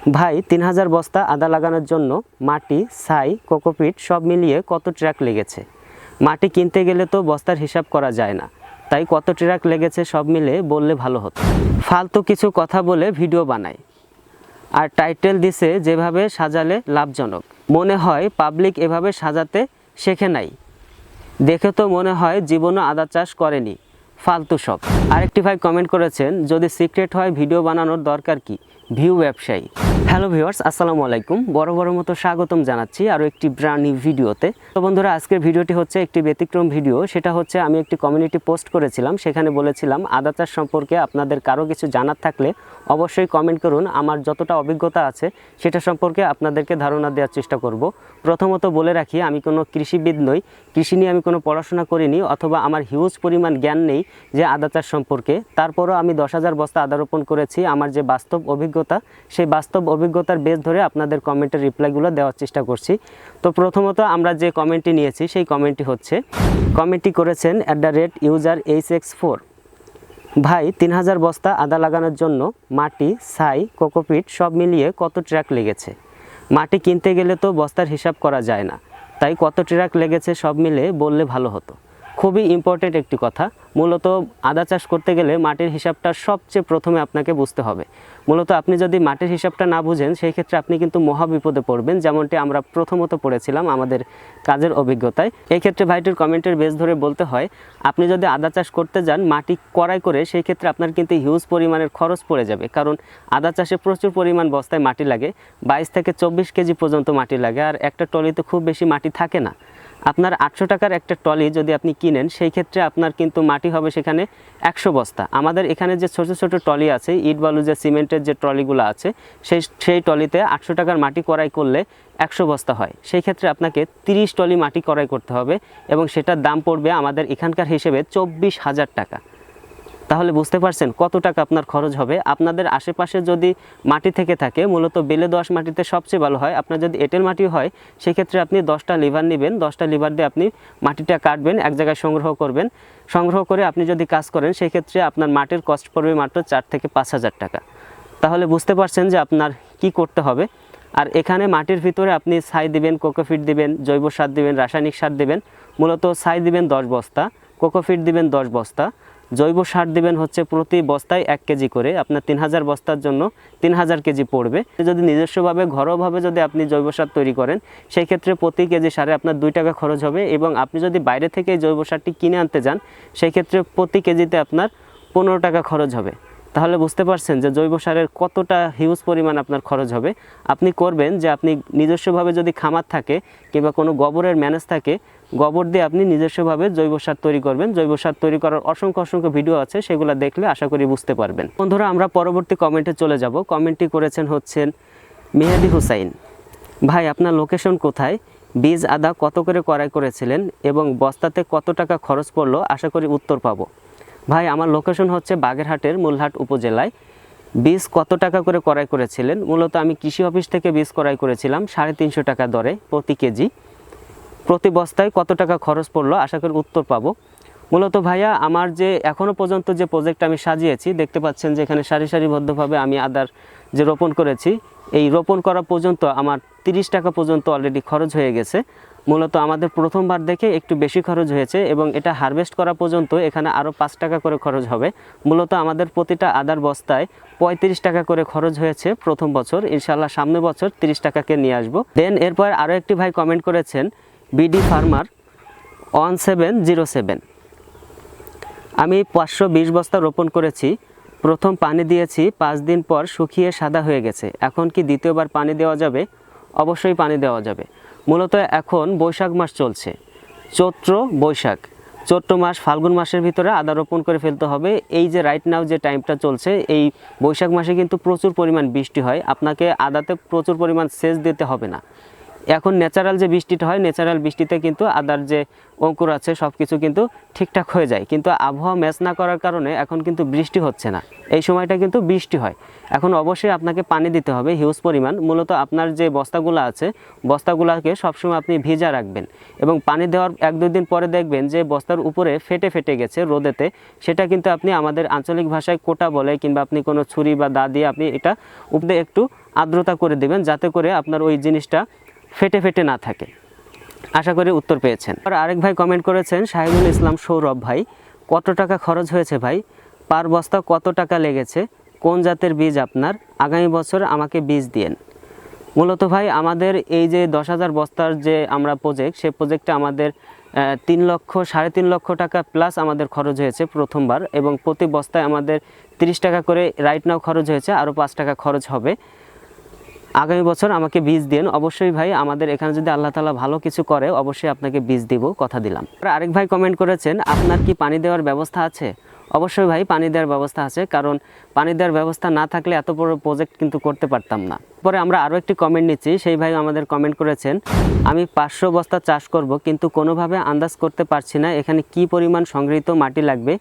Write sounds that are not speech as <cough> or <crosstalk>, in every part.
ভাই, তিন হাজার বস্তা আদা লাগানোর জন্য মাটি, ছাই, কোকোপিট সব মিলিয়ে কত ট্রাক লেগেছে? মাটি কিনতে গেলে তো বস্তার হিসাব করা যায় না। তাই কত ট্রাক লেগেছে সব মিলে বললে ভালো হতো। ফালতু কিছু কথা বলে ভিডিও বানায় আর টাইটেল দিছে যেভাবে সাজালে লাভজনক। মনে হয় পাবলিক এভাবে সাজাতে শেখে নাই। দেখে তো মনে হয় জীবনও আদা চাষ করেনি। ফালতু সব। আরেকটি ভাই কমেন্ট করেছেন, যদি সিক্রেট হয় ভিডিও বানানোর দরকার কি? ভিউ ব্যবসায়ী। হ্যালো ভিউয়ার্স, আসসালামু আলাইকুম। বড় বড় মতো স্বাগতম জানাচ্ছি আরও একটি ব্র্যান্ড নিউ ভিডিওতে তো বন্ধুরা, আজকের ভিডিওটি হচ্ছে একটি ব্যতিক্রম ভিডিও সেটা হচ্ছে আমি একটি কমিউনিটি পোস্ট করেছিলাম। সেখানে বলেছিলাম আদা চাষ সম্পর্কে আপনাদের কারও কিছু জানার থাকলে অবশ্যই কমেন্ট করুন। আমার যতটা অভিজ্ঞতা আছে সেটা সম্পর্কে আপনাদেরকে ধারণা দেওয়ার চেষ্টা করব। প্রথমত বলে রাখি, আমি কোনো কৃষিবিদ নই। কৃষি নিয়ে আমি কোনো পড়াশোনা করিনি, অথবা আমার হিউজ পরিমাণ জ্ঞান নেই যে আদা চাষ সম্পর্কে। তারপরও আমি দশ হাজার বস্তা আদা রোপণ করেছি। আমার যে বাস্তব অভিজ্ঞতা সেই বাস্তব অভিজ্ঞতার বেস ধরে আপনাদের কমেন্টের রিপ্লাইগুলো দেওয়ার চেষ্টা করছি। তো প্রথমত আমরা যে কমেন্টটি নিয়েছি, সেই কমেন্টটি হচ্ছে কমেন্টটি করেছেন at the rate user H X four ভাই, তিন হাজার বস্তা আদা লাগানোর জন্য মাটি, ছাই, কোকোপিট সব মিলিয়ে কত ট্রাক লেগেছে? মাটি কিনতে গেলে তো বস্তার হিসাব করা যায় না। তাই কত ট্রাক লেগেছে সব মিলে বললে ভালো হতো। খুবই ইম্পর্টেন্ট একটি কথা। মূলত আদা চাষ করতে গেলে মাটির হিসাবটা সবচেয়ে প্রথমে আপনাকে বুঝতে হবে। মূলত আপনি যদি মাটির হিসাবটা না বুঝেন, সেই ক্ষেত্রে আপনি কিন্তু মহা বিপদে পড়বেন, যেমনটি আমরা প্রথমত পড়েছিলাম আমাদের কাজের অভিজ্ঞতায়। এই ক্ষেত্রে ভাইটির কমেন্টের বেস ধরে বলতে হয়, আপনি যদি আদা চাষ করতে যান, মাটি কড়াই করে, সেই ক্ষেত্রে আপনার কিন্তু হিউজ পরিমাণের খরচ পড়ে যাবে। কারণ আদা চাষে প্রচুর পরিমাণ বস্তায় মাটি লাগে, বাইশ থেকে চব্বিশ কেজি পর্যন্ত মাটি লাগে, আর একটা টলিতে খুব বেশি মাটি থাকে না। আপনার আটশো টাকার একটা টলি যদি আপনি কিনেন, সেই ক্ষেত্রে আপনার কিন্তু মাটি হবে সেখানে একশো বস্তা। আমাদের এখানে যে ছোটো ছোটো টলি আছে, ইট বালু যে সিমেন্টের যে ট্রলিগুলো আছে, সেই সেই টলিতে আটশো টাকার মাটি করাই করলে একশো বস্তা হয়। সেই ক্ষেত্রে আপনাকে তিরিশ টলি মাটি করাই করতে হবে এবং সেটার দাম পড়বে আমাদের এখানকার হিসেবে চব্বিশ হাজার টাকা। তাহলে বুঝতে পারছেন কত টাকা আপনার খরচ হবে। আপনাদের আশেপাশে যদি মাটি থেকে থাকে, মূলত বেলে দোয়াশ মাটিতে সবচেয়ে ভালো হয়, আপনার যদি এঁটেল মাটি হয়, সেক্ষেত্রে আপনি দশটা লিভার নেবেন, দশটা লিভার দিয়ে আপনি মাটিটা কাটবেন, এক জায়গায় সংগ্রহ করবেন। সংগ্রহ করে আপনি যদি কাজ করেন, সেক্ষেত্রে আপনার মাটির কস্ট পড়বে মাত্র চার থেকে পাঁচ হাজার টাকা। তাহলে বুঝতে পারছেন যে আপনার কি করতে হবে। আর এখানে মাটির ভিতরে আপনি ছাই দিবেন, কোকোফিট দিবেন, জৈব সার দিবেন, রাসায়নিক সার দিবেন। মূলত ছাই দিবেন দশ বস্তা, কোকোফিট দিবেন দশ বস্তা। জৈব সার দেবেন হচ্ছে প্রতি বস্তায় এক কেজি করে। আপনার তিন হাজার বস্তার জন্য তিন হাজার কেজি পড়বে। যদি নিজস্বভাবে, ঘরোয়াভাবে যদি আপনি জৈব সার তৈরি করেন সেই ক্ষেত্রে প্রতি কেজি সারে আপনার দুই টাকা খরচ হবে এবং আপনি যদি বাইরে থেকে জৈব সারটি কিনে আনতে যান সেই ক্ষেত্রে প্রতি কেজিতে আপনার পনেরো টাকা খরচ হবে। তাহলে বুঝতে পারছেন যে জৈব সারের কতটা হিউজ পরিমাণ আপনার খরচ হবে। আপনি করবেন যে আপনি নিজস্বভাবে যদি খামার থাকে কিংবা কোনো গোবরের ম্যানেজ থাকে, গোবর দিয়ে আপনি নিজস্বভাবে জৈব সার তৈরি করবেন। জৈব সার তৈরি করার অসংখ্য অসংখ্য ভিডিও আছে, সেগুলো দেখলে আশা করি বুঝতে পারবেন। বন্ধুরা, আমরা পরবর্তী কমেন্টে চলে যাব। কমেন্টটি করেছেন হচ্ছেন মেহেদি হুসাইন। ভাই, আপনার লোকেশন কোথায়? বীজ আদা কত করে করাই করেছিলেন এবং বস্তাতে কত টাকা খরচ পড়ল? আশা করি উত্তর পাবো। ভাই, আমার লোকেশন হচ্ছে বাগেরহাটের মূলহাট উপজেলায়। বীজ কত টাকা করে করাই করেছিলেন? মূলত আমি কৃষি অফিস থেকে বীজ করাই করেছিলাম, সাড়ে তিনশো টাকা দরে প্রতি কেজি। প্রতি বস্তায় কত টাকা খরচ পড়ল? আশা করি উত্তর পাবো। মূলত ভাইয়া, আমার যে এখনও পর্যন্ত যে প্রজেক্ট আমি সাজিয়েছি, দেখতে পাচ্ছেন যে এখানে সারি সারিবদ্ধভাবে আমি আদার যে রোপণ করেছি, এই রোপণ করা পর্যন্ত আমার তিরিশ টাকা পর্যন্ত অলরেডি খরচ হয়ে গেছে। মূলত আমাদের প্রথমবার দেখে একটু বেশি খরচ হয়েছে এবং এটা হারভেস্ট করা পর্যন্ত এখানে আরও পাঁচ টাকা করে খরচ হবে। মূলত আমাদের প্রতিটা আদার বস্তায় পঁয়ত্রিশ টাকা করে খরচ হয়েছে প্রথম বছর। ইনশাল্লাহ সামনে বছর তিরিশ টাকাকে নিয়ে আসব। দেন এরপর আরও একটি ভাই কমেন্ট করেছেন BD farmer one seven zero seven আমি পাঁচশো বিশ বস্তা রোপণ করেছি, প্রথম পানি দিয়েছি, পাঁচ দিন পর শুকিয়ে সাদা হয়ে গেছে। এখন কি দ্বিতীয়বার পানি দেওয়া যাবে? অবশ্যই পানি দেওয়া যাবে। মূলত এখন বৈশাখ মাস চলছে। চৈত্র, বৈশাখ। চৈত্র মাস ফাল্গুন মাসের ভিতরে আদা রোপণ করে ফেলতে হবে। এই যে রাইট নাও যে টাইমটা চলছে, এই বৈশাখ মাসে কিন্তু প্রচুর পরিমাণ বৃষ্টি হয়। আপনাকে আদাতে প্রচুর পরিমাণ সেচ দিতে হবে না। এখন ন্যাচারাল যে বৃষ্টিটা হয় ন্যাচারাল বৃষ্টিতে কিন্তু আদার যে অঙ্কুর আছে সব কিছু কিন্তু ঠিকঠাক হয়ে যায়। কিন্তু আবহাওয়া ম্যাচ না করার কারণে এখন কিন্তু বৃষ্টি হচ্ছে না। এই সময়টা কিন্তু বৃষ্টি হয়। এখন অবশ্যই আপনাকে পানি দিতে হবে হিউজ পরিমাণ। মূলত আপনার যে বস্তাগুলো আছে, বস্তাগুলোকে সবসময় আপনি ভিজা রাখবেন এবং পানি দেওয়ার এক দুই দিন পরে দেখবেন যে বস্তার উপরে ফেটে ফেটে গেছে রোদেতে। সেটা কিন্তু আপনি আমাদের আঞ্চলিক ভাষায় কোটা বলে কিংবা আপনি কোনো ছুরি বা দা দিয়ে আপনি এটা উপরে একটু আর্দ্রতা করে দেবেন, যাতে করে আপনার ওই জিনিসটা ফেটে ফেটে না থাকে। আশা করি উত্তর পেয়েছেন। আর আরেক ভাই কমেন্ট করেছেন শাহিদুল ইসলাম সৌরভ ভাই, কত টাকা খরচ হয়েছে ভাই? পার বস্তা কত টাকা লেগেছে? কোন জাতের বীজ আপনার? আগামী বছর আমাকে বীজ দিয়েন। মূলত ভাই, আমাদের এই যে দশ হাজার বস্তার যে আমরা প্রজেক্ট সেই প্রজেক্টে আমাদের তিন লক্ষ, সাড়ে তিন লক্ষ টাকা প্লাস আমাদের খরচ হয়েছে প্রথমবার এবং প্রতি বস্তায় আমাদের তিরিশ টাকা করে রাইট নাও খরচ হয়েছে, আরও পাঁচ টাকা খরচ হবে। আগামী বছর আমাকে বীজ দিন অবশ্যই ভাই, আমাদের এখানে যদি আল্লাহ তালা ভালো কিছু করে, অবশ্যই আপনাকে বীজ দিব, কথা দিলাম। আরেক ভাই কমেন্ট করেছেন, আপনার কি পানি দেওয়ার ব্যবস্থা আছে? অবশ্যই ভাই, পানি দেওয়ার ব্যবস্থা আছে, কারণ পানি দেওয়ার ব্যবস্থা না থাকলে এত বড় প্রজেক্ট কিন্তু করতে পারতাম না। পরে আমরা আরও একটি কমেন্ট নিচ্ছি, সেই ভাই আমাদের কমেন্ট করেছেন, আমি পাঁচশো বস্তা চাষ করব, কিন্তু কোনোভাবে আন্দাজ করতে পারছি না, এখানে কি পরিমাণ সংগৃহীত মাটি লাগবে?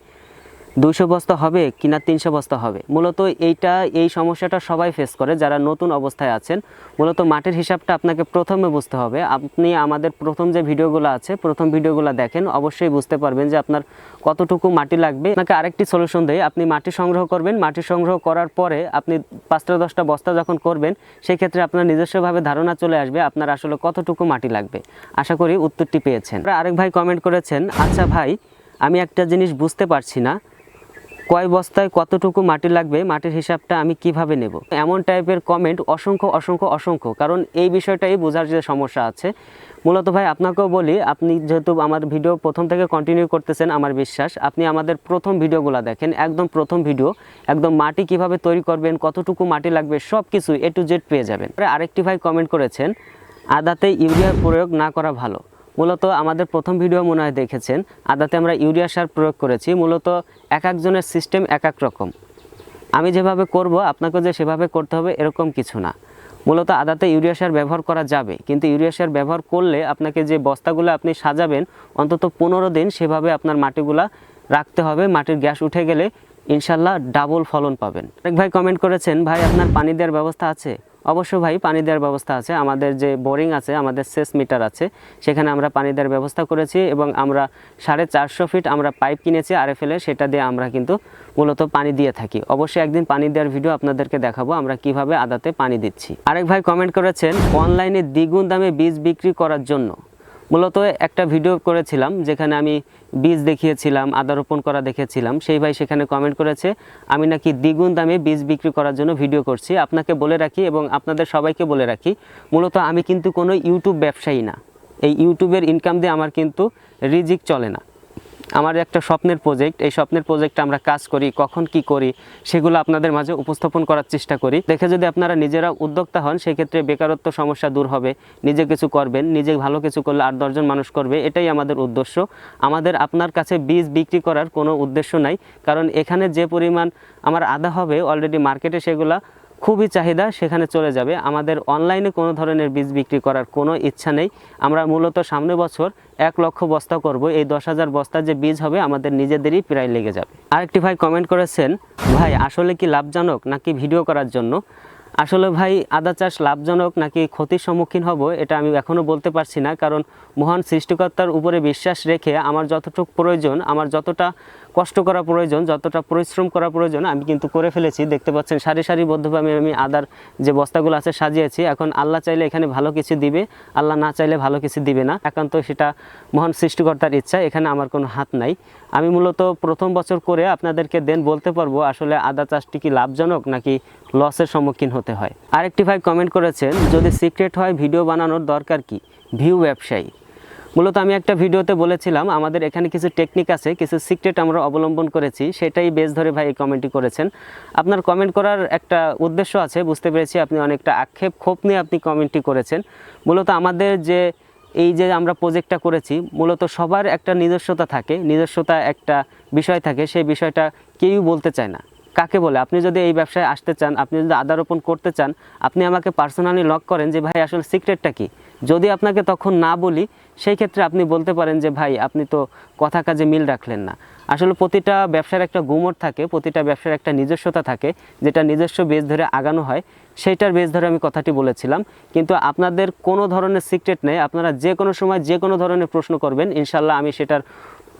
দুইশো বস্তা হবে কিনা তিনশো বস্তা হবে। মূলত এইটা, এই সমস্যাটা সবাই ফেস করে, যারা নতুন অবস্থায় আছেন। মূলত মাটির হিসাবটা আপনাকে প্রথমে বুঝতে হবে। আপনি আমাদের প্রথম যে ভিডিওগুলো আছে, প্রথম ভিডিওগুলো দেখেন, অবশ্যই বুঝতে পারবেন যে আপনার কতটুকু মাটি লাগবে। আপনাকে আরেকটি সলিউশন দেয় আপনি মাটি সংগ্রহ করবেন। মাটি সংগ্রহ করার পরে আপনি পাঁচটা দশটা বস্তা যখন করবেন সেই ক্ষেত্রে আপনার নিজস্বভাবে ধারণা চলে আসবে আপনার আসলে কতটুকু মাটি লাগবে। আশা করি উত্তরটি পেয়েছেন। আরেক ভাই কমেন্ট করেছেন আচ্ছা ভাই, আমি একটা জিনিস বুঝতে পারছি না। কয় বস্তায় কতটুকু মাটি লাগবে, মাটির হিসাবটা আমি কীভাবে নেব? এমন টাইপের কমেন্ট অসংখ্য অসংখ্য অসংখ্য। কারণ এই বিষয়টাই বোঝার যে সমস্যা আছে। মূলত ভাই, আপনাকেও বলি, আপনি যেহেতু আমার ভিডিও প্রথম থেকে কন্টিনিউ করতেছেন আমার বিশ্বাস, আপনি আমাদের প্রথম ভিডিওগুলো দেখেন, একদম প্রথম ভিডিও, একদম মাটি কীভাবে তৈরি করবেন, কতটুকু মাটি লাগবে সব কিছু এ টু জেড পেয়ে যাবেন। আরেকটি ভাই কমেন্ট করেছেন, আদাতে ইউরিয়ার প্রয়োগ না করা ভালো। মূলত আমাদের প্রথম ভিডিও মনে হয় দেখেছেন, আদাতে আমরা ইউরিয়া সার প্রয়োগ করেছি, মূলত এক একজনের সিস্টেম এক এক রকম। আমি যেভাবে করব আপনাকে যে সেভাবে করতে হবে, এরকম কিছু না। মূলত আদাতে ইউরিয়া সার ব্যবহার করা যাবে, কিন্তু ইউরিয়া সার ব্যবহার করলে আপনাকে যে বস্তাগুলো আপনি সাজাবেন, অন্তত পনেরো দিন সেভাবে আপনার মাটিগুলা রাখতে হবে, মাটির গ্যাস উঠে গেলে ইনশাল্লাহ ডাবল ফলন পাবেন। এক ভাই কমেন্ট করেছেন, ভাই, আপনার পানি দেওয়ার ব্যবস্থা আছে? অবশ্য ভাই, পানি দেওয়ার ব্যবস্থা আছে। আমাদের যে বোরিং আছে, আমাদের সেস মিটার আছে, সেখানে আমরা পানি দেওয়ার ব্যবস্থা করেছি এবং আমরা সাড়ে চারশো ফিট আমরা পাইপ কিনেছি আরে ফেলে সেটা দিয়ে আমরা কিন্তু মূলত পানি দিয়ে থাকি। অবশ্যই একদিন পানি দেওয়ার ভিডিও আপনাদেরকে দেখাবো, আমরা কীভাবে আদাতে পানি দিচ্ছি। আরেক ভাই কমেন্ট করেছেন, অনলাইনে দ্বিগুণ দামে বীজ বিক্রি করার জন্য মূলত একটা ভিডিও করেছিলাম যেখানে আমি বীজ দেখিয়েছিলাম আদা রোপণ করা দেখেছিলাম। সেই ভাই সেখানে কমেন্ট করেছে, আমি নাকি দ্বিগুণ দামে বীজ বিক্রি করার জন্য ভিডিও করছি। আপনাকে বলে রাখি এবং আপনাদের সবাইকে বলে রাখি, মূলত আমি কিন্তু কোনো ইউটিউব ব্যবসায়ী না। এই ইউটিউবের ইনকাম দিয়ে আমার কিন্তু রিজিক চলে না। আমার একটা স্বপ্নের প্রজেক্ট এই স্বপ্নের প্রজেক্টে আমরা কাজ করি, কখন কি করি, সেগুলো আপনাদের মাঝে উপস্থাপন করার চেষ্টা করি। দেখে যদি আপনারা নিজেরা উদ্যোক্তা হন, সেক্ষেত্রে বেকারত্ব সমস্যা দূর হবে, নিজে কিছু করবেন, নিজে ভালো কিছু করলে আর দশজন মানুষ করবে, এটাই আমাদের উদ্দেশ্য। আমাদের, আপনার কাছে বীজ বিক্রি করার কোনো উদ্দেশ্য নাই, কারণ এখানে যে পরিমাণ আমার আদা হবে অলরেডি মার্কেটে সেগুলা খুবই চাহিদা, সেখানে চলে যাবে। আমাদের অনলাইনে কোনো ধরনের বীজ বিক্রি করার কোনো ইচ্ছা নেই। আমরা মূলত সামনে বছর এক লক্ষ বস্তা করব। এই দশ হাজার বস্তার যে বীজ হবে, আমাদের নিজেদেরই প্রায় লেগে যাবে। আরেকটি ভাই কমেন্ট করেছেন, ভাই, আসলে কি লাভজনক নাকি ভিডিও করার জন্য? আসলে ভাই, আদা চাষ লাভজনক নাকি ক্ষতির সম্মুখীন হব, এটা আমি এখনও বলতে পারছি না। কারণ মহান সৃষ্টিকর্তার উপরে বিশ্বাস রেখে আমার যতটুকু প্রয়োজন, আমার যতটা কষ্ট করা প্রয়োজন, যতটা পরিশ্রম করা প্রয়োজন, আমি কিন্তু করে ফেলেছি। দেখতে পাচ্ছেন, সারি সারিবদ্ধভাবে আমি আদার যে বস্তাগুলো আছে সাজিয়েছি। এখন আল্লাহ চাইলে এখানে ভালো কিছু দিবে, আল্লাহ না চাইলে ভালো কিছু দিবে না। একান্ত সেটা মহান সৃষ্টিকর্তার ইচ্ছা, এখানে আমার কোনো হাত নাই। আমি মূলত প্রথম বছর করে আপনাদেরকে দেন বলতে পারব, আসলে আদা চাষটি কি লাভজনক নাকি লসের সম্মুখীন হতে হয়। আরেকটি ভাই কমেন্ট করেছেন, যদি সিক্রেট হয় ভিডিও বানানোর দরকার কি? ভিউ ব্যবসায়ী। মূলত আমি একটা ভিডিওতে বলেছিলাম, আমাদের এখানে কিছু টেকনিক আছে, কিছু সিক্রেট আমরা অবলম্বন করেছি, সেটাই বেশ ধরে ভাই এই কমেন্টটি করেছেন। আপনার কমেন্ট করার একটা উদ্দেশ্য আছে, বুঝতে পেরেছি আপনি অনেকটা আক্ষেপ, ক্ষোভ নিয়ে আপনি কমেন্টটি করেছেন। মূলত আমাদের যে এই যে আমরা প্রজেক্টটা করেছি, মূলত সবার একটা নিজস্বতা থাকে, নিজস্বতা একটা বিষয় থাকে, সেই বিষয়টা কেউই বলতে চায় না। কাকে বলে? আপনি যদি এই ব্যবসায় আসতে চান, আপনি যদি আদা রোপণ করতে চান, আপনি আমাকে পার্সোনালি লক করেন যে ভাই আসলে সিক্রেটটা কি? যদি আপনাকে তখন না বলি, সেই ক্ষেত্রে আপনি বলতে পারেন যে, ভাই, আপনি তো কথা কাজে মিল রাখলেন না। আসলে প্রতিটা ব্যবসার একটা গুমর থাকে, প্রতিটা ব্যবসার একটা নিজস্বতা থাকে, যেটা নিজস্ব বেস ধরে আগানো হয়, সেইটার বেস ধরে আমি কথাটি বলেছিলাম। কিন্তু আপনাদের কোনো ধরনের সিক্রেট নেই, আপনারা যে কোনো সময় যে কোনো ধরনের প্রশ্ন করবেন ইনশাল্লাহ আমি সেটার,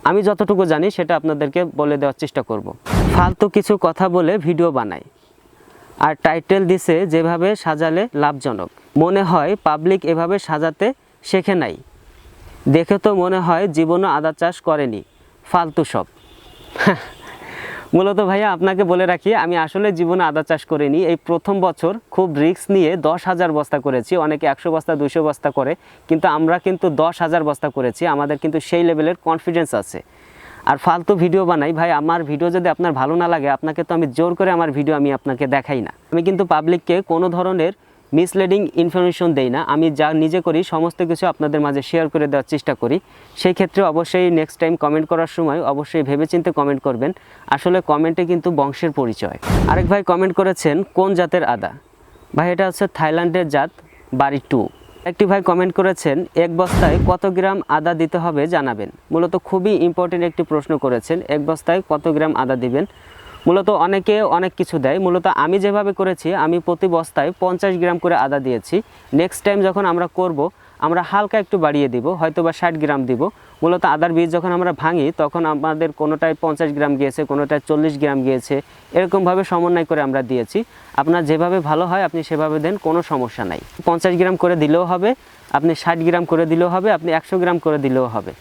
আমি যতটুকু জানি সেটা আপনাদেরকে বলে দেওয়ার চেষ্টা করব। ফালতু কিছু কথা বলে ভিডিও বানাই। আর টাইটেল দিছে, যেভাবে সাজালে লাভজনক। মনে হয় পাবলিক এভাবে সাজাতে শেখে নাই। দেখে তো মনে হয় জীবনও আদা চাষ করেনি। ফালতু সব। <laughs> মূলত ভাইয়া, আপনাকে বলে রাখি, আমি আসলে জীবনে আদা চাষ করিনি। এই প্রথম বছর খুব রিস্ক নিয়ে দশ হাজার বস্তা করেছি, অনেকে একশো বস্তা দুশো বস্তা করে, কিন্তু আমরা কিন্তু দশ হাজার বস্তা করেছি, আমাদের কিন্তু সেই লেভেলের কনফিডেন্স আছে। আর ফালতু ভিডিও বানাই, ভাই, আমার ভিডিও যদি আপনার ভালো না লাগে, আপনাকে তো আমি জোর করে আমার ভিডিও আমি আপনাকে দেখাই না। আমি কিন্তু পাবলিককে কোনো ধরনের মিসলিডিং ইনফরমেশন দেই না। আমি যা নিজে করি, সমস্ত কিছু আপনাদের মাঝে শেয়ার করে দেওয়ার চেষ্টা করি। সেই ক্ষেত্রে অবশ্যই নেক্সট টাইম কমেন্ট করার সময় অবশ্যই ভেবেচিন্তে কমেন্ট করবেন। আসলে কমেন্টে কিন্তু বংশের পরিচয়। আরেক ভাই কমেন্ট করেছেন, কোন জাতের আদা? ভাই, এটা হচ্ছে থাইল্যান্ডের জাত, বাড়ি টু। একটি ভাই কমেন্ট করেছেন, এক বস্তায় কত গ্রাম আদা দিতে হবে জানাবেন। মূলত খুবই ইম্পর্টেন্ট একটি প্রশ্ন করেছেন, এক বস্তায় কত গ্রাম আদা দিবেন? মূলত অনেকে অনেক কিছু দেয়। মূলত আমি যেভাবে করেছি, আমি প্রতি বস্তায় পঞ্চাশ গ্রাম করে আদা দিয়েছি। নেক্সট টাইম যখন আমরা করব, আমরা হালকা একটু বাড়িয়ে দিব হয়তো বা ষাট গ্রাম দিব। মূলত আদার বীজ যখন আমরা ভাঙি, তখন আমাদের কোনোটায় পঞ্চাশ গ্রাম গিয়েছে, কোনোটায় চল্লিশ গ্রাম গিয়েছে, এরকমভাবে সমন্বয় করে আমরা দিয়েছি। আপনার যেভাবে ভালো হয়, আপনি সেভাবে দেন, কোনো সমস্যা নাই। পঞ্চাশ গ্রাম করে দিলেও হবে, আপনি ষাট গ্রাম করে দিলেও হবে, আপনি একশো গ্রাম করে দিলেও হবে।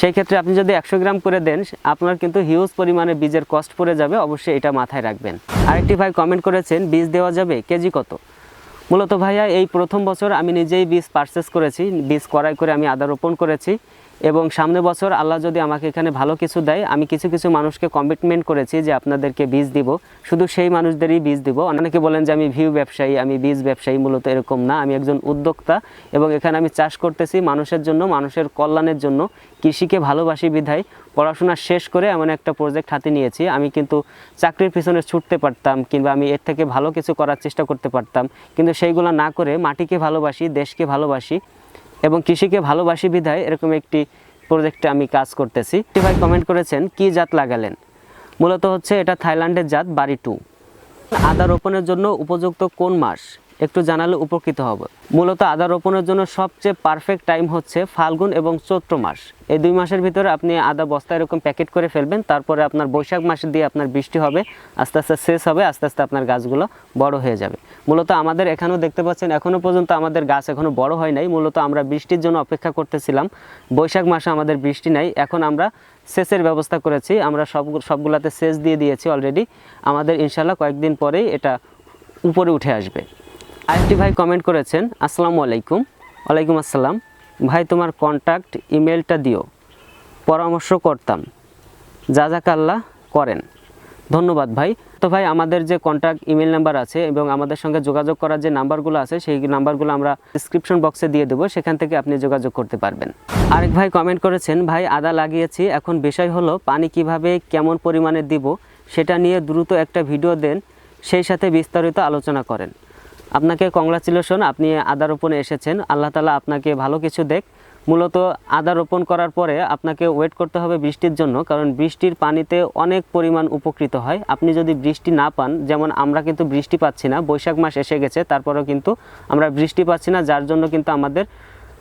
সেই ক্ষেত্রে আপনি যদি একশো গ্রাম করে দেন, আপনার কিন্তু হিউজ পরিমাণে বীজের কস্ট পড়ে যাবে, অবশ্যই এটা মাথায় রাখবেন। আরেকটি ভাই কমেন্ট করেছেন, বীজ দেওয়া যাবে, কেজি কত? মূলত ভাইয়া, এই প্রথম বছর আমি নিজেই বীজ পারচেস করেছি, বীজ করাই করে আমি আদা রোপণ করেছি। এবং সামনে বছর আল্লাহ যদি আমাকে এখানে ভালো কিছু দেয়, আমি কিছু কিছু মানুষকে কমিটমেন্ট করেছি যে আপনাদেরকে বীজ দিব। শুধু সেই মানুষদেরই বীজ দিব। অনেকে বলেন যে আমি ভিউ ব্যবসায়ী, আমি বীজ ব্যবসায়ী, মূলত এরকম না। আমি একজন উদ্যোক্তা এবং এখানে আমি চাষ করতেছি মানুষের জন্য, মানুষের কল্যাণের জন্য। কৃষিকে ভালোবাসি বিধায় পড়াশোনা শেষ করে এমন একটা প্রজেক্ট হাতে নিয়েছি। আমি কিন্তু চাকরির পিছনে ছুটতে পারতাম কিংবা আমি এর থেকে ভালো কিছু করার চেষ্টা করতে পারতাম। কিন্তু সেইগুলো না করে মাটিকে ভালোবাসি, দেশকে ভালোবাসি। এবং কৃষিকে ভালোবাসি বিধায় এরকম একটি প্রজেক্টে আমি কাজ করতেছি। ভাই কমেন্ট করেছেন, কি জাত লাগালেন? মূলত হচ্ছে এটা থাইল্যান্ডের জাত বাড়ি টু। আদা রোপণের জন্য উপযুক্ত কোন মাস? একটু জানালে উপকৃত হব। মূলত আদা রোপণের জন্য সবচেয়ে পারফেক্ট টাইম হচ্ছে ফাল্গুন এবং চৈত্র মাস। এই দুই মাসের ভিতরে আপনি আদা বস্তা এরকম প্যাকেট করে ফেলবেন, তারপরে আপনার বৈশাখ মাসে দিয়ে আপনার বৃষ্টি হবে, আস্তে আস্তে শেষ হবে, আস্তে আস্তে আপনার গাছগুলো বড় হয়ে যাবে। মূলত আমাদের এখানেও দেখতে পাচ্ছেন এখনও পর্যন্ত আমাদের গাছ এখনও বড় হয় নাই। মূলত আমরা বৃষ্টির জন্য অপেক্ষা করতেছিলাম। বৈশাখ মাসে আমাদের বৃষ্টি নাই। এখন আমরা সেচের ব্যবস্থা করেছি। আমরা সব, সবগুলাতে সেচ দিয়ে দিয়েছি অলরেডি আমাদের ইনশাল্লাহ কয়েকদিন পরেই এটা উপরে উঠে আসবে। আরেকটি ভাই কমেন্ট করেছেন, আসসালামু আলাইকুম। ওয়ালাইকুম আসসালাম। ভাই, তোমার কন্ট্যাক্ট ইমেলটা দিও। পরামর্শ করতাম যা যাক আল্লাহ করেন। ধন্যবাদ ভাই। তো ভাই, আমাদের যে কন্ট্যাক্ট ইমেল নাম্বার আছে এবং আমাদের সঙ্গে যোগাযোগ করার যে নাম্বারগুলো আছে, সেই নাম্বারগুলো আমরা ডিসক্রিপশন বক্সে দিয়ে দেবো। সেখান থেকে আপনি যোগাযোগ করতে পারবেন। আরেক ভাই কমেন্ট করেছেন, ভাই, আদা লাগিয়েছি। এখন বিষয় হলো, পানি কীভাবে, কেমন পরিমাণে দিব, সেটা নিয়ে দ্রুত একটা ভিডিও দেন। সেই সাথে বিস্তারিত আলোচনা করেন। আপনাকে কংগ্রাচুলেশন আপনি আদা রোপণে এসেছেন। আল্লাহ তালা আপনাকে ভালো কিছু দেখ। মূলত আদা রোপণ করার পরে আপনাকে ওয়েট করতে হবে বৃষ্টির জন্য, কারণ বৃষ্টির পানিতে অনেক পরিমাণ উপকৃত হয়। আপনি যদি বৃষ্টি না পান, যেমন আমরা কিন্তু বৃষ্টি পাচ্ছি না, বৈশাখ মাস এসে গেছে, তারপরেও কিন্তু আমরা বৃষ্টি পাচ্ছি না, যার জন্য কিন্তু আমাদের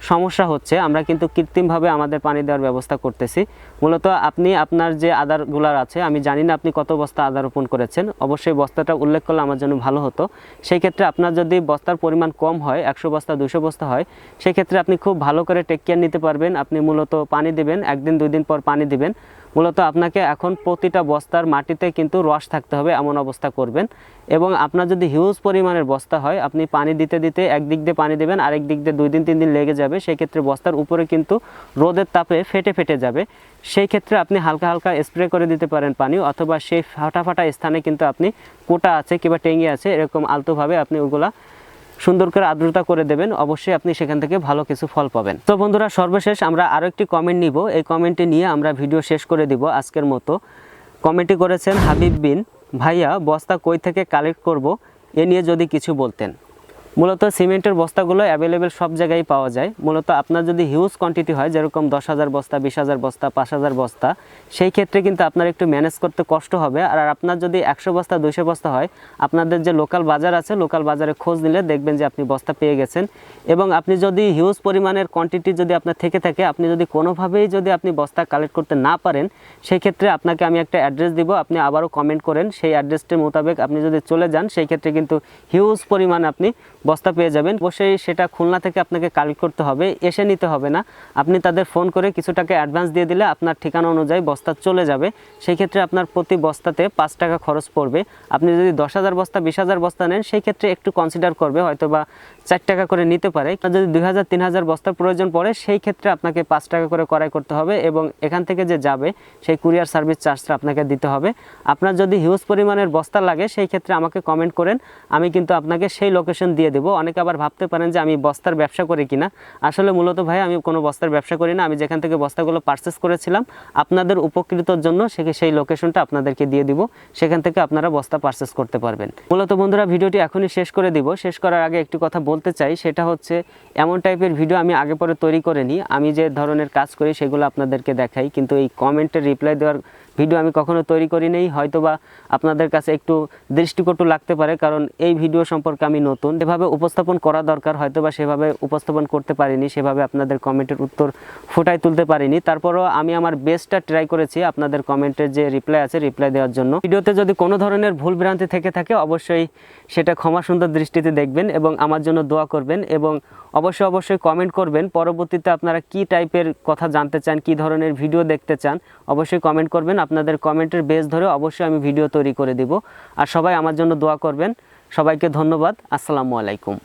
সমস্যা হচ্ছে, আমরা কিন্তু কৃত্রিমভাবে আমাদের পানি দেওয়ার ব্যবস্থা করতেছি। মূলত আপনি, আপনার যে আদারগুলার আছে, আমি জানি না আপনি কত বস্তা আদা রোপণ করেছেন, অবশ্যই বস্তাটা উল্লেখ করলে আমার জন্য ভালো হতো। সেই ক্ষেত্রে আপনার যদি বস্তার পরিমাণ কম হয়, একশো বস্তা, দুশো বস্তা হয়, সেক্ষেত্রে আপনি খুব ভালো করে টেক কেয়ার নিতে পারবেন। আপনি মূলত পানি দেবেন, একদিন দুই দিন পর পানি দিবেন। মূলত আপনাকে এখন প্রতিটা বস্তার মাটিতে কিন্তু রস থাকতে হবে, এমন অবস্থা করবেন। এবং আপনার যদি হিউজ পরিমাণের বস্তা হয়, আপনি পানি দিতে দিতে একদিক দিয়ে পানি দেবেন, আরেক দিক দিয়ে দুই দিন, তিন দিন লেগে যাবে। সেই ক্ষেত্রে বস্তার উপরে কিন্তু রোদের তাপে ফেটে ফেটে যাবে। সেই ক্ষেত্রে আপনি হালকা হালকা স্প্রে করে দিতে পারেন পানি, অথবা সেই ফাটা ফাটা স্থানে কিন্তু আপনি কোটা আছে কিংবা টেঙ্গি আছে, এরকম আলতোভাবে আপনি ওগুলা সুন্দর করে আর্দ্রতা করে দেবেন, অবশ্যই আপনি সেখান থেকে ভালো কিছু ফল পাবেন। তো বন্ধুরা, সর্বশেষ আমরা আরও একটি কমেন্ট নিব। এই কমেন্টটি নিয়ে আমরা ভিডিও শেষ করে দিব আজকের মতো। কমেন্টটি করেছেন হাবিব বিন। ভাইয়া, বস্তা কই থেকে কালেক্ট করব? এ নিয়ে যদি কিছু বলতেন। মূলত সিমেন্টের বস্তাগুলো অ্যাভেলেবেল সব জায়গায় পাওয়া যায়। মূলত আপনার যদি হিউজ কোয়ান্টিটি হয়, যেরকম দশ হাজার বস্তা, বিশ হাজার বস্তা, পাঁচ হাজার বস্তা, সেই ক্ষেত্রে কিন্তু আপনার একটু ম্যানেজ করতে কষ্ট হবে। আর আপনার যদি একশো বস্তা, দুইশো বস্তা হয়, আপনাদের যে লোকাল বাজার আছে লোকাল বাজারে খোঁজ নিলে দেখবেন যে আপনি বস্তা পেয়ে গেছেন। এবং আপনি যদি হিউজ পরিমাণের কোয়ান্টিটি যদি আপনার থেকে থাকে, আপনি যদি কোনোভাবেই যদি আপনি বস্তা কালেক্ট করতে না পারেন, সেই ক্ষেত্রে আপনাকে আমি একটা অ্যাড্রেস দিব, আপনি আবারও কমেন্ট করেন। সেই অ্যাড্রেসটির মোতাবেক আপনি যদি চলে যান, সেই ক্ষেত্রে কিন্তু হিউজ পরিমাণ আপনি বস্তা পেয়ে যাবেন। অবশ্যই সেটা খুলনা থেকে আপনাকে কালেক্ট করতে হবে। এসে নিতে হবে না। আপনি তাদের ফোন করে কিছু টাকা অ্যাডভান্স দিয়ে দিলে আপনার ঠিকানা অনুযায়ী বস্তা চলে যাবে। সেই ক্ষেত্রে আপনার প্রতি বস্তাতে পাঁচ টাকা খরচ পড়বে। আপনি যদি দশ হাজার বস্তা, বিশ হাজার বস্তা নেন, সেই ক্ষেত্রে একটু কনসিডার করবে। হয়তো বা চার টাকা করে নিতে পারে। যদি দুই হাজার, তিন হাজার বস্তার প্রয়োজন পড়ে, সেই ক্ষেত্রে আপনাকে পাঁচ টাকা করে ক্রয় করতে হবে এবং এখান থেকে যে যাবে, সেই কুরিয়ার সার্ভিস চার্জটা আপনাকে দিতে হবে। আপনার যদি হিউজ পরিমাণের বস্তা লাগে, সেই ক্ষেত্রে আমাকে কমেন্ট করেন, আমি কিন্তু আপনাকে সেই লোকেশন দিয়ে দেবো। অনেকে আবার ভাবতে পারেন যে আমি বস্তার ব্যবসা করি কিনা। আসলে মূলত ভাই, আমি কোনো বস্তার ব্যবসা করি না, আমি যেখান থেকে বস্তাগুলো পারচেস করেছিলাম, আপনাদের উপকৃতর জন্য সে সেই লোকেশনটা আপনাদেরকে দিয়ে দিব। সেখান থেকে আপনারা বস্তা পারচেস করতে পারবেন। মূলত বন্ধুরা, ভিডিওটি এখনই শেষ করে দিব। শেষ করার আগে একটি কথা বলতে চাই সেটা হচ্ছে এমন টাইপের ভিডিও আমি আগে পরে তৈরি করে নিই আমি যে ধরনের কাজ করি সেগুলো আপনাদেরকে দেখাই। কিন্তু এই কমেন্টের রিপ্লাই দেওয়ার ভিডিও আমি কখনো তৈরি করি নেই হয়তো বা আপনাদের কাছে একটু দৃষ্টিকটু লাগতে পারে, কারণ এই ভিডিও সম্পর্কে আমি নতুন। এভাবে উপস্থাপন করা দরকার হয়তো বা সেভাবে উপস্থাপন করতে পারিনি, সেভাবে আপনাদের কমেন্টের উত্তর ফুটাই তুলতে পারিনি। তারপরও আমি আমার বেস্টটা ট্রাই করেছি, আপনাদের কমেন্টের যে রিপ্লাই আছে রিপ্লাই দেওয়ার জন্য। ভিডিওতে যদি কোনো ধরনের ভুল ভ্রান্তি থেকে থাকে, অবশ্যই সেটা ক্ষমা সুন্দর দৃষ্টিতে দেখবেন এবং আমার জন্য দোয়া করবেন এবং অবশ্যই অবশ্যই কমেন্ট করবেন। পরবর্তীতে আপনারা কি টাইপের কথা জানতে চান, কি ধরনের ভিডিও দেখতে চান, অবশ্যই কমেন্ট করবেন। আপনাদের কমেন্টের বেস ধরে অবশ্যই আমি ভিডিও তৈরি করে দিব। আর সবাই আমার জন্য দোয়া করবেন। সবাইকে ধন্যবাদ। আসসালামু আলাইকুম।